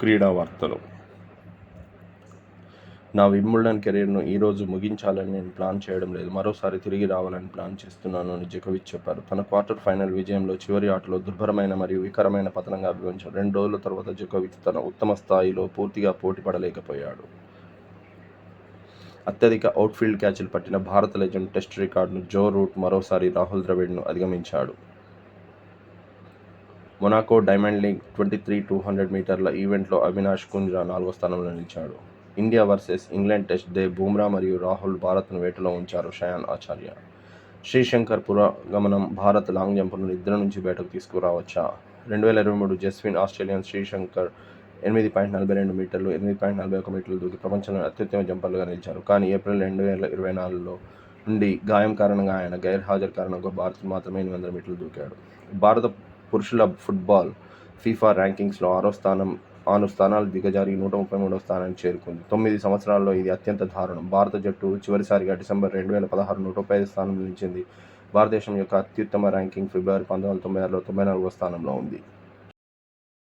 క్రీడా వార్తలు నా వింబుల్డన్ కెరీర్ను ఈరోజు ముగించాలని నేను ప్లాన్ చేయడం లేదు. మరోసారి తిరిగి రావాలని ప్లాన్ చేస్తున్నాను అని జకవిచ్ చెప్పారు. తన క్వార్టర్ ఫైనల్ విజయంలో చివరి ఆటలో దుర్భరమైన మరియు వికరమైన పతనంగా అభివర్ణించారు రెండు రోజుల తర్వాత జకోవిచ్ తన ఉత్తమ స్థాయిలో పూర్తిగా పోటీ పడలేకపోయాడు. అత్యధిక అవుట్ఫీల్డ్ క్యాచ్లు పట్టిన భారత లెజెండ్ టెస్ట్ రికార్డును జో రూట్ మరోసారి రాహుల్ ద్రవిడ్ను అధిగమించాడు. Monaco Diamond League twenty three two hundred మీటర్ల ఈవెంట్లో అవినాష్ కుంజ్రా నాలుగో స్థానంలో నిలిచాడు. India versus England test day Bumrah మరియు రాహుల్ భారత్ను వేటలో ఉంచారు షయాన్ ఆచార్య. శ్రీశంకర్ పురోగమనం భారత్ లాంగ్ జంప్ను నిద్ర నుంచి బయటకు తీసుకురావచ్చా? రెండు వేల ఇరవై మూడు జస్విన్ ఆస్ట్రేలియన్ శ్రీశంకర్ ఎనిమిది పాయింట్ నలభై రెండు మీటర్లు ఎనిమిది పాయింట్ నలభై ఒక మీటర్లు దూకి ప్రపంచంలో అత్యుత్తమ జంపర్లుగా నిలిచారు. కానీ ఏప్రిల్ రెండు వేల ఇరవై నాలుగులో నుండి గాయం కారణంగా ఆయన గైర్హాజరు కారణంగా భారత్ మాత్రమే ఎనిమిది వందల మీటర్లు దూకాడు. భారత పురుషుల ఫుట్బాల్ ఫీఫా ర్యాంకింగ్స్లో ఆరో స్థానం ఆరు స్థానాలు దిగజారి నూట ముప్పై మూడవ స్థానానికి చేరుకుంది. తొమ్మిది సంవత్సరాల్లో ఇది అత్యంత దారుణం. భారత జట్టు చివరిసారిగా డిసెంబర్ రెండు వేల పదహారు నూట ముప్పై ఐదు స్థానం నిలిచింది. భారతదేశం యొక్క అత్యుత్తమ ర్యాంకింగ్ ఫిబ్రవరి పంతొమ్మిది వందల తొంభై ఆరులో తొంభై నాలుగో స్థానంలో ఉంది.